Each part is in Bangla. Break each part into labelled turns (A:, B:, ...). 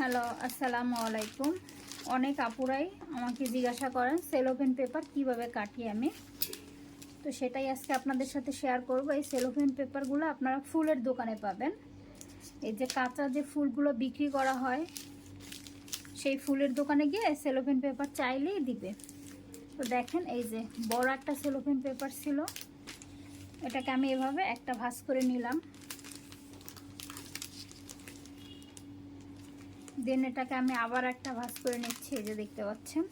A: হ্যালো, আসসালামু আলাইকুম। অনেক আপুরাই আমাকে জিজ্ঞাসা করেন সেলোপেন পেপার কীভাবে কাটি আমি? তো সেটাই আজকে আপনাদের সাথে শেয়ার করব। এই সেলোপেন পেপারগুলো আপনারা ফুলের দোকানে পাবেন। এই যে কাঁচা যে ফুলগুলো বিক্রি করা হয়, সেই ফুলের দোকানে গিয়ে সেলোপেন পেপার চাইলেই দিবে। তো দেখেন, এই যে বড় একটা সেলোপেন পেপার ছিল। এটাকে আমি এভাবে একটা ভাঁজ করে নিলাম। দেন এটাকে আমি আবার একটা ভাজ করে নিচ্ছি, এই যে দেখতে পাচ্ছেন।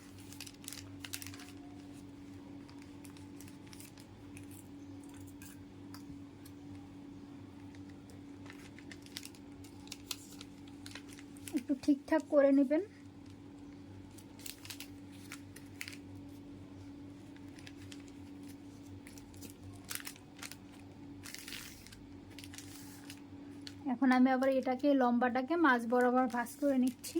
A: একটু ঠিকঠাক করে নেবেন। এখন আমি আবার এটাকে, লম্বাটাকে মাছ বরাবর ভাঁজ করে নিচ্ছি।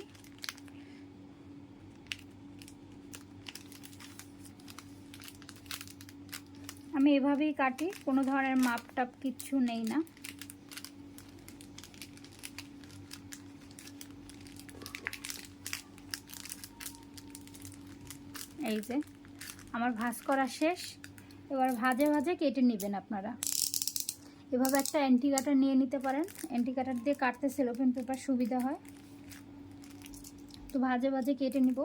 A: আমি এভাবেই কাটি, কোনো ধরনের মাপ টাপ কিচ্ছু নেই না। এই যে, আমার ভাঁজ করা শেষ। এবার ভাজে ভাজে কেটে নেবেন আপনারা। এভাবে একটা অ্যান্টি কাটার নিয়ে নিতে পারেন। অ্যান্টি কাটার দিয়ে কাটতে সেলোফেন পেপার সুবিধা হয়। তো ভাজে ভাজে কেটে নিব।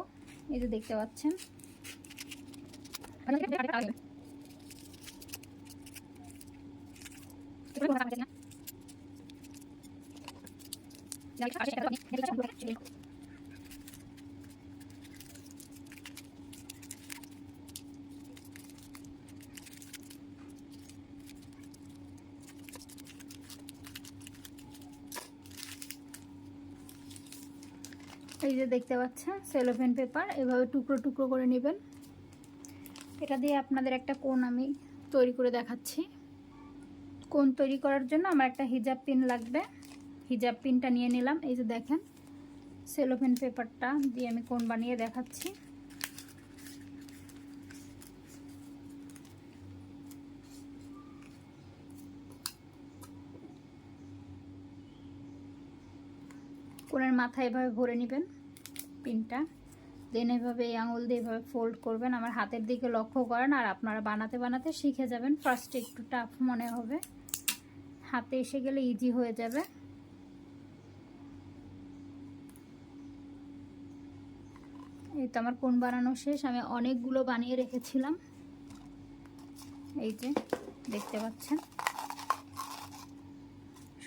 A: এই যে দেখতে পাচ্ছেন। এই যে দেখতে পাচ্ছেন সেলোফেন পেপার এভাবে টুকরো টুকরো করে নেবেন। এটা দিয়ে আপনাদের একটা কোন আমি তৈরি করে দেখাচ্ছি। কোন তৈরি করার জন্য আমার একটা হিজাব পিন লাগবে। হিজাব পিনটা নিয়ে নিলাম। এই যে দেখেন সেলোফেন পেপারটা দিয়ে আমি কোন বানিয়ে দেখাচ্ছি। কোণের মাথা এভাবে ভরে নেবেন, পিনটা। দেন এভাবে এই আঙুল দিয়ে এভাবে ফোল্ড করবেন। আমার হাতের দিকে লক্ষ্য করেন, আর আপনারা বানাতে বানাতে শিখে যাবেন। ফার্স্টে একটু টাফ মনে হবে। হাতে এসে গেলে ইজি হয়ে যাবে। এই তো আমার কোন বানানো শেষ। আমি অনেকগুলো বানিয়ে রেখেছিলাম। এই যে, দেখতে পাচ্ছেন?